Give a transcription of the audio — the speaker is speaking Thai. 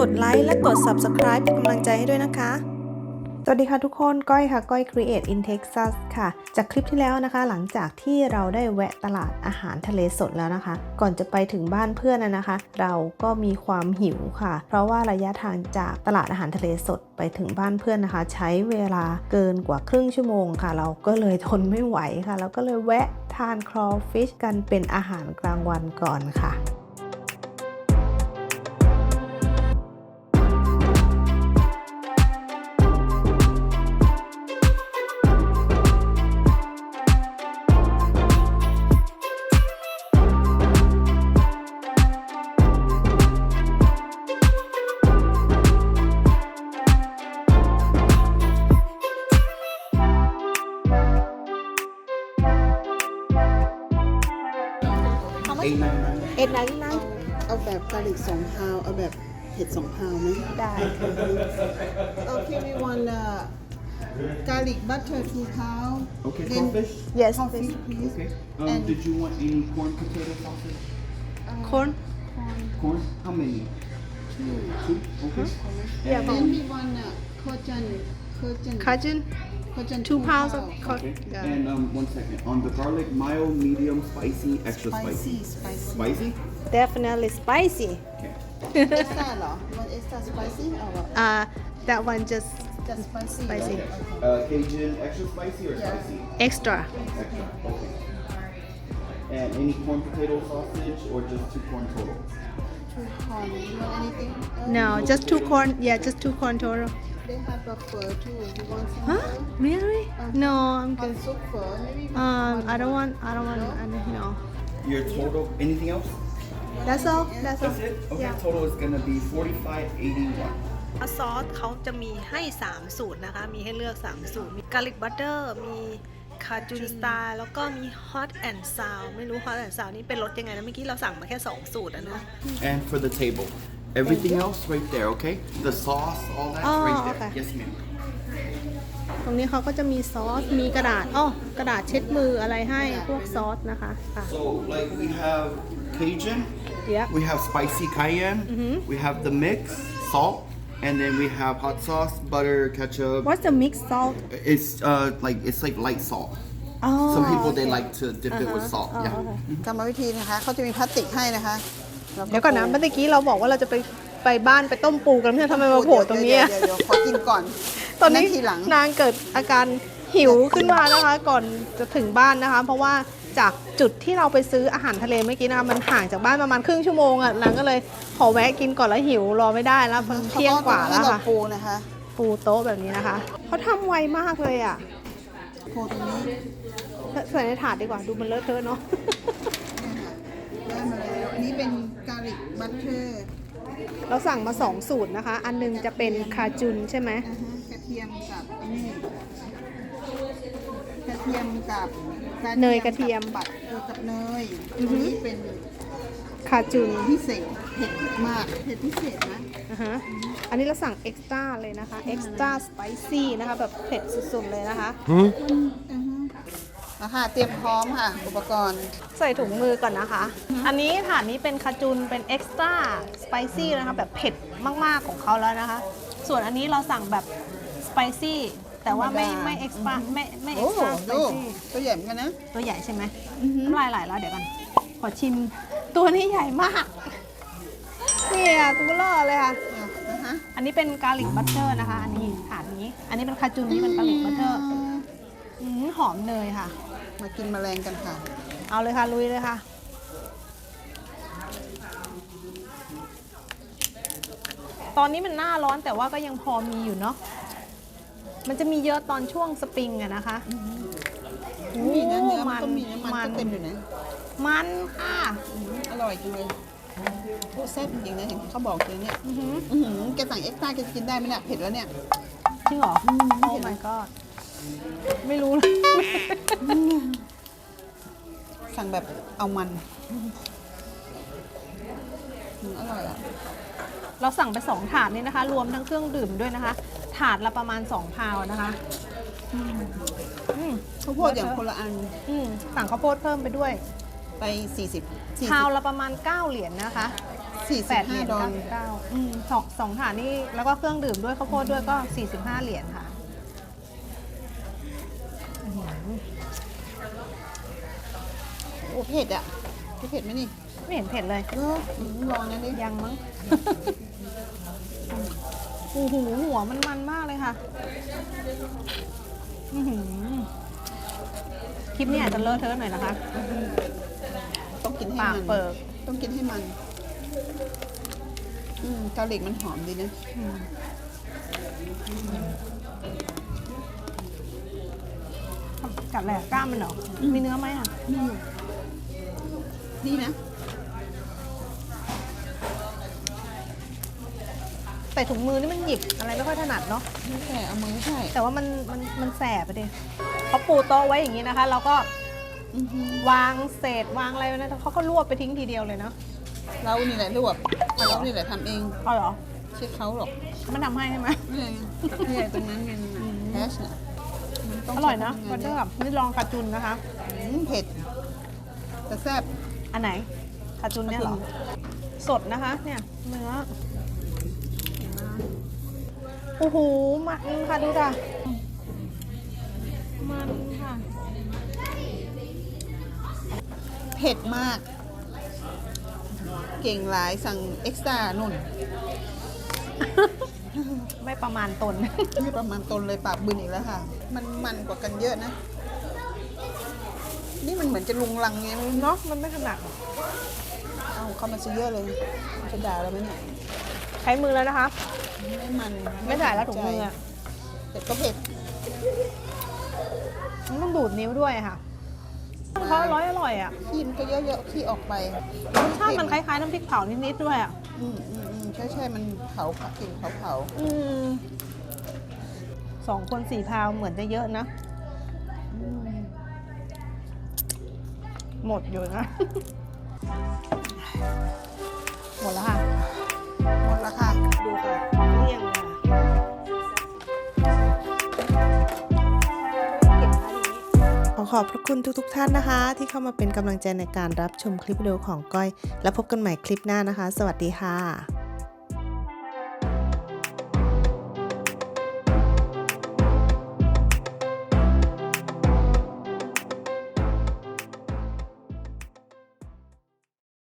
กดไลค์และกด Subscribe เป็นกำลังใจให้ด้วยนะคะ สวัสดีค่ะทุกคน ก้อยค่ะ ก้อย Create in Texas ค่ะ จากคลิปที่แล้วนะคะ หลังจากที่เราได้แวะตลาดอาหารทะเลสดแล้วนะคะ ก่อนจะไปถึงบ้านเพื่อนนะคะ เราก็มีความหิวค่ะ เพราะว่าระยะทางจากตลาดอาหารทะเลสดไปถึงบ้านเพื่อนนะคะ ใช้เวลาเกินกว่าครึ่งชั่วโมงค่ะ เราก็เลยทนไม่ไหวค่ะ เราก็เลยแวะทานครอฟิชกันเป็นอาหารกลางวันก่อนค่ะ Eight ninety nine. เอ็ดนั้นนะเอาแบบกะหรี่สองพาวเอาแบบเผ็ดสองพาวไหมได้ โอเค we want uh, garlic butter two pound Okay, then crawfish. yes coffee please Okay. Um, And- did you want any corn potato sausage? คน Corn? How many? two Two. Okay. Yeah, then we want uh, Cajun Cajun คาจิน Cajun Two pounds of cooking. Yeah. And um, one second. On the garlic, mild, medium, spicy, extra spicy. Spicy, spicy. Spicy? Definitely spicy. Okay. That? Uh, that one just That's spicy. spicy. Uh, Cajun, extra spicy or Yeah. spicy? extra. Extra. Okay. And any corn potato sausage or just two corn total? Too hot. You want anything? No, just two corn. Yeah, just two corn total. They have a pho too you want some huh pho? really no I'm hot good soup pho maybe we um want I don't one. want I don't want I don't know Your total, anything else? that's all that's all That's it? Okay, yeah total is gonna be forty-five eighty-one. ซอสเขาจะมีให้ 3 สูตรนะคะ มีให้เลือก 3 สูตร มี garlic butter มีคาจูนสไตล์แล้วก็มี hot and sour ไม่รู้ hot and sour นี่เป็นรสยังไงนะ เมื่อกี้เราสั่งมาแค่ 2 สูตรอะนะ And for the table. Everything else right there, okay? The sauce, all that Oh, right there. okay. Yes, ma'am. ตรงนี้เขาก็จะมีซอส มีกระดาษอ้อกระดาษเช็ดมืออะไรให้พวกซอสนะคะค่ะ So, like, we have Cajun, Yep. we have spicy cayenne, we have the mix, salt, and then we have hot sauce, butter, ketchup. What's the mixed salt It's uh like it's like light salt. อ๋อ Some people they like to dip it with Uh-huh. salt. Oh, Yeah. okay. กรรมวิธีนะคะเขาจะมีพลาสติกให้นะคะแล้ เดี๋ยวก่อนนะเมื่อกี้เราบอกว่าเราจะไปไปบ้านไปต้มปูกันเนี่ยทำไมมาโผล่ตรงนี้อะเดี๋ยวเดี๋ยวเดี๋ยวขอกินก่อน ตอนนี้ทีหลังนางเกิดอาการหิวขึ้นมานะคะก่อนจะถึงบ้านนะคะ เพราะว่าจากจุดที่เราไปซื้ออาหารทะเลเมื่อกี้นะคะมันห่างจากบ้านประมาณครึ่งชั่วโมงอะนางก็เลยขอแวะกินก่อนแล้วหิวรอไม่ได้แล้วเพราะเที่ยงกว่าแล้วเขาก็ค่ะจะให้เราปูนะคะ ปูโต๊ะแบบนี้นะคะเขาทำไวมากเลยอะปูตรงนี้ใส่ในถาดดีกว่าดูมันเลอะเทอะเนาะได้มาแล้ว อันนี้เป็นกาลิกบัตเตอร์เราสั่งมา2สูตรนะคะ อันหนึงจะเป็นคาจุนใช่ไหมนะฮะกระเทียมกับอันนี้กระเทียมกับเนยกระเทียมกับบัตเออกับเนยอือฮึอันนี้เป็นคาจุนพิเศษเผ็ดมากเผ็ดพิเศษนะอ่าฮะอันนี้เราสั่งเอ็กซ์ตร้าเลยนะคะเอ็กซ์ตร้าสไปซี่นะคะแบบเผ็ดสุดๆเลยนะคะ อือฮึ เอาค่ะเตรียมพร้อมค่ะ อุปกรณ์ ใส่ถุงมือก่อนนะคะ อันนี้ถาดนี้เป็นคาจุนเป็นเอ็กซ์ตร้าสไปซี่นะคะ แบบเผ็ดมาก ๆ ของเขาแล้วนะคะ ส่วนอันนี้เราสั่งแบบสไปซี่แต่ว่าไม่ธรรมดาไม่เอ็กซ์ตร้าไม่ไม่เอ็โอ้กซ์ตร้าสไปดูซี่ตัวใหญ่เหมือนกันนะ ตัวใหญ่ใช่ไหมน้ำลายไหลแล้วเดี๋ยวกัน ขอชิม ตัวนี้ใหญ่มากเนี่ยตัวเบล่อเลยค่ะนะฮะอันนี้เป็นกาลิกบัตเตอร์นะคะ อันนี้ถาดนี้ อันนี้เป็นคาจุนนี่เป็นกาลิกบัตเตอร์อืมหอมเนยค่ะ มากินแมลงกันค่ะ เอาเลยค่ะ ลุยเลยค่ะ ตอนนี้มันหน้าร้อนแต่ว่าก็ยังพอมีอยู่เนาะ มันจะมีเยอะตอนช่วงสปริงอะนะคะมีนะเนื้อโมันก็มีนะมันก็เต็มอยู่นะ มันค่ะอืมอร่อยจังเลยโอ้แซ่บจริงๆนะเห็นเขาบอกเลยเนี่ย อื้อหืออื้อหือแกสั่งเอ็กซ์ตร้าแกจะกินได้ไหมเนี่ย เผ็ดแล้วเนี่ย จริงเหรออืมโอ้ my god ไม่รู้เลยสั่งแบบเอามันอืมอร่อยอะ เราสั่งไปสองถาดนี่นะคะ รวมทั้งเครื่องดื่มด้วยนะคะ ถาดละประมาณ 2 พาวนะคะอืมอืมข้าวโพดอย่างคนละอันอืมสั่งข้าวโพดเพิ่มไปด้วย ไป 40 40 พาวละประมาณ 9 เหรียญนะคะสี่สิแปบดเหรีห้ายญดอลเก้าสิบเก้าอืมสองสองถาดนี่แล้วก็เครื่องดื่มด้วยข้าวโพดด้วยก็ 45 เหรียญค่ะอื้อหือ โอ้เผ็ดอะเผ็ดไหมนี่ไม่เห็นเผ็ดเลยเอออืมลองนะดิยังมั้ง โอ้โหหัวมันมันมากเลยค่ะอื้อหือคลิปนี้อาจจะเลอะเทอะหน่อยนะคะต้องกินให้ปากมันเปิกต้องกินให้มัน อืมกาลิกมันหอมดีนะกัดแหลกกล้ามมันเหรอมีเนื้อไหมอะ นี่ ดีนะใส่ถุงมือนี่มันหยิบอะไรไม่ค่อยถนัดเนาะ ไม่ใช่เอามือใช่แต่ว่ามันมันมันแสบไปดิเขาปูโต๊ะไว้อย่างนี้นะคะ เราก็อือหือวางเศษวางอะไรไว้นะเขาก็รวบไปทิ้งทีเดียวเลยเนาะเรานี่แหละรวบเรานี่แหละทำเองเอาเหรอไม่ใช่เขาหรอกมันทำให้ใช่ไหม นี่ไงนี่ไงตรงนั้นไงนั่นน่ะแฮชน่ะมันต้งอร่อยนะใช้บัตทำเตงาอร์กับนี่ลองคาจุนนะคะ อืมเผ็ดแต่แซ่บ อันไหนคาจุนเนี่ยเหรอ สดนะคะ เนี่ยเนื้อโอ้โหมันค่ะดูจ้ะมันค่ะ เผ็ดมาก เก่งหลายสั่งเอ็กซ์ตร้านุ่น ไม่ประมาณตน ไม่ประมาณตนเลยปากบึนอีกแล้วค่ะ มันมันกว่ากันเยอะนะ นี่มันเหมือนจะลุงลังไงไม่รู้เนาะเนาะมันไม่ถนัดเอาเข้ามาซะเยอะเลยมันจะด่าเราไหมเนี่ยใช้มือแล้วนะคะ ไม่มันไม่ถ่ายแล้วถุงมืออะเผ็ดก็เผ็ดมันต้องดูดนิ้วด้วยค่ะเพราะอร่อยอร่อยอะขี้มันก็เยอะๆขี้ออกไปรสชาติมันคล้ายๆน้ำพริกเผานิดๆด้วยอะอืมอืมอืมใช่ใช่มันเผาผักกลิ่นเผาเผาอืมสองคนสี่พาวเหมือนจะเยอะนะ อืม หมดอยู่นะ หมดแล้วค่ะ หมดแล้วค่ะ ดูค่ะเลี่ยงเลยขอขอบพระคุณทุกๆทท่านนะคะ ที่เข้ามาเป็นกำลังใจในการรับชมคลิปวิดีโอของก้อย แล้วพบกันใหม่คลิปหน้านะคะ สวัสดีค่ะ